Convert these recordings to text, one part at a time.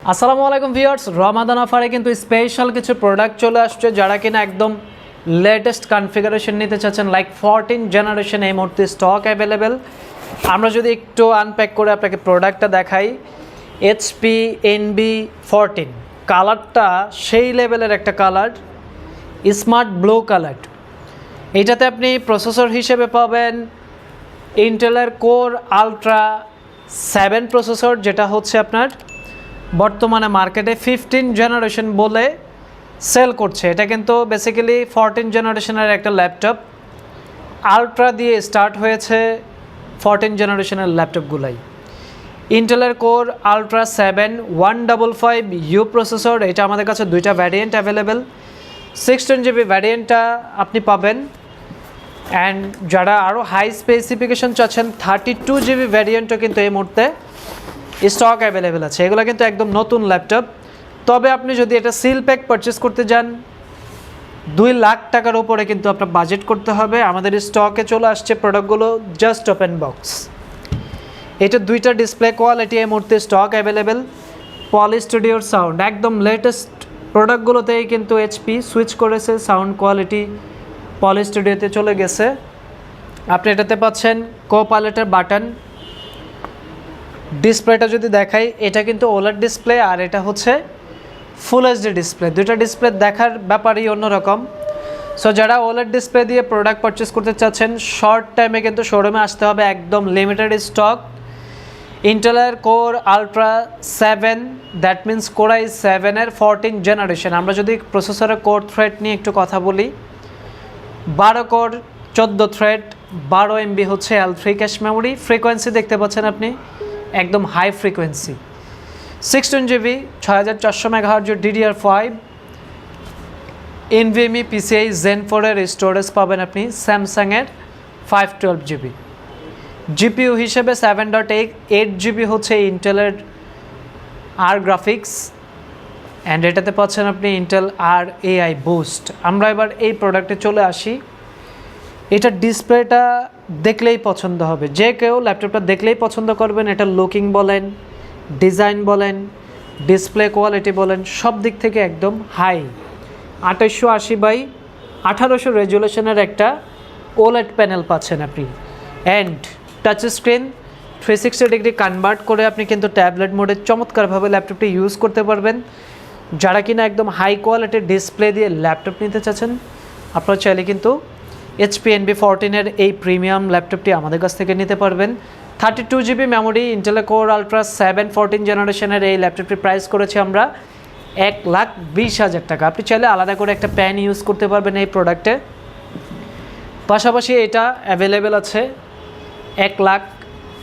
আসসালামু আলাইকুম ভিউয়ার্স, রমাদান অফারে কিন্তু স্পেশাল কিছু প্রোডাক্ট চলে আসছে যারা কিনা একদম লেটেস্ট কনফিগারেশন নিতে চাচ্ছেন লাইক ফোরটিন জেনারেশন এই মুহূর্তে স্টক অ্যাভেলেবেল আমরা যদি একটু আনপ্যাক করে আপনাকে প্রোডাক্টটা দেখাই এইচপি এনবি ফোরটিন কালারটা সেই লেভেলের একটা কালার স্মার্ট ব্লু কালার এইটাতে আপনি প্রসেসর হিসেবে পাবেন ইন্টেলের কোর আলট্রা সেভেন প্রসেসর যেটা হচ্ছে আপনার বর্তমানে মার্কেটে ফিফটিন জেনারেশন বলে সেল করছে। এটা কিন্তু বেসিক্যালি ফরটিন জেনারেশনের একটা ল্যাপটপ আলট্রা দিয়ে স্টার্ট হয়েছে ফরটিন জেনারেশনের ল্যাপটপগুলাই ইন্টেলের core ultra seven one double five U processor এটা আমাদের কাছে দুইটা ভ্যারিয়েন্ট অ্যাভেলেবেল সিক্সটিন জিবি ভ্যারিয়েন্টটা আপনি পাবেন। অ্যান্ড যারা আরও হাই স্পেসিফিকেশন চাচ্ছেন থার্টি টু জিবি ভ্যারিয়েন্টও কিন্তু এই মুহূর্তে স্টক অ্যাভেলেবেল আছে। এগুলো কিন্তু একদম নতুন ল্যাপটপ। তবে আপনি যদি এটা সিল প্যাক পারচেস করতে যান, দুই লাখ টাকার উপরে কিন্তু আপনার বাজেট করতে হবে। আমাদের স্টকে চলে আসছে প্রোডাক্টগুলো জাস্ট ওপেন বক্স এটা দুইটা ডিসপ্লে কোয়ালিটি এই মুহূর্তে স্টক অ্যাভেলেবেল পলি স্টুডিওর সাউন্ড একদম লেটেস্ট প্রোডাক্টগুলোতেই কিন্তু এইচপি সুইচ করেছে সাউন্ড কোয়ালিটি পলি স্টুডিওতে চলে গেছে। আপনি এটাতে পাচ্ছেন কো পাইলটের বাটন ডিসপ্লেটা যদি দেখাই, এটা কিন্তু ওলার ডিসপ্লে আর এটা হচ্ছে ফুল এইচডি ডিসপ্লে দুইটা ডিসপ্লে দেখার ব্যাপারই অন্যরকম। সো যারা ওলার ডিসপ্লে দিয়ে প্রোডাক্ট পারচেস করতে চাচ্ছেন শর্ট টাইমে কিন্তু শোরুমে আসতে হবে একদম লিমিটেড স্টক ইন্টেলের core ultra seven that means core i সেভেনের ফোরটিন জেনারেশন আমরা যদি প্রসেসরের কোর থ্রেড নিয়ে একটু কথা বলি, বারো কোর চোদ্দ থ্রেড বারো এমবি হচ্ছে L three cache memory frequency দেখতে পাচ্ছেন আপনি? একদম high frequency six sixteen GB ছয় হাজার চারশো DDR five NVMe PCIe gen ফোরের স্টোরেজ পাবেন আপনি স্যামসাংয়ের ফাইভ টুয়েলভ জিবি জিপিউ হিসেবে seven dot eight eight GB হচ্ছে ইন্টেলের আর গ্রাফিক্স অ্যান্ড এটাতে পাচ্ছেন আপনি ইন্টেল আর এআই বুস্ট আমরা এবার এই প্রোডাক্টে চলে আসি। এটা ডিসপ্লেটা দেখলেই পছন্দ হবে। যে কেউ ল্যাপটপটা দেখলেই পছন্দ করবেন, এটা লুকিং বলেন, ডিজাইন বলেন, ডিসপ্লে কোয়ালিটি বলেন, সব দিক থেকে একদম হাই। আঠাশশো আশি বাই আঠারোশো রেজুলেশনের একটা ওলেট প্যানেল পাচ্ছেন আপনি। And touch screen three sixty degree convert করে আপনি কিন্তু ট্যাবলেট মোডে চমৎকারভাবে ল্যাপটপটি ইউজ করতে পারবেন। যারা কিনা একদম হাই কোয়ালিটির ডিসপ্লে দিয়ে ল্যাপটপ নিতে চাচ্ছেন, আপনারা চাইলে কিন্তু এইচপি এনবি ফোরটিনের এই প্রিমিয়াম ল্যাপটপটি আমাদের কাছ থেকে নিতে পারবেন। থার্টি টু জিবি মেমোরি ইন্টেলে কোর আলট্রা সেভেন ফোরটিন জেনারেশনের এই ল্যাপটপটি প্রাইস করেছি আমরা এক লাখ বিশ হাজার টাকা। আপনি চাইলে আলাদা করে একটা প্যান ইউজ করতে পারবেন এই প্রোডাক্টে পাশাপাশি এটা অ্যাভেলেবেল আছে এক লাখ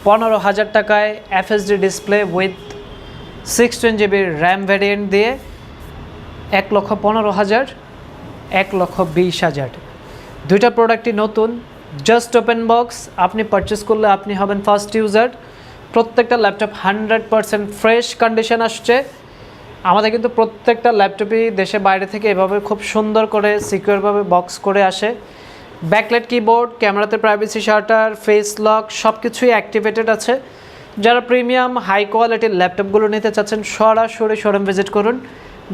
পনেরো হাজার টাকায় এফএসডি ডিসপ্লে উইথ সিক্সটিন জিবির র্যাম ভ্যারিয়েন্ট দিয়ে এক লক্ষ পনেরো হাজার, এক লক্ষ বিশ হাজার। দুইটা প্রোডাক্টই নতুন জাস্ট ওপেন বক্স আপনি পারচেস করলে আপনি হবেন ফার্স্ট ইউজার প্রত্যেকটা laptop hundred percent fresh condition আসছে। আমাদের কিন্তু প্রত্যেকটা ল্যাপটপই দেশে বাইরে থেকে এভাবে খুব সুন্দর করে সিকিউরভাবে বক্স করে আসে। ব্যাকলেট কিবোর্ড ক্যামেরাতে প্রাইভেসি শার্টার ফেস লক সব কিছুই অ্যাক্টিভেটেড আছে। যারা প্রিমিয়াম হাই কোয়ালিটির ল্যাপটপগুলো নিতে চাচ্ছেন, সরাসরি শোরুম ভিজিট করুন।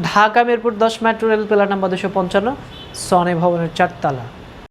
ঢাকা, মিরপুর, দশ মেট্রো রেল পিলার নাম্বার দুশো পঞ্চান্ন সনি ভবনের চারতলা।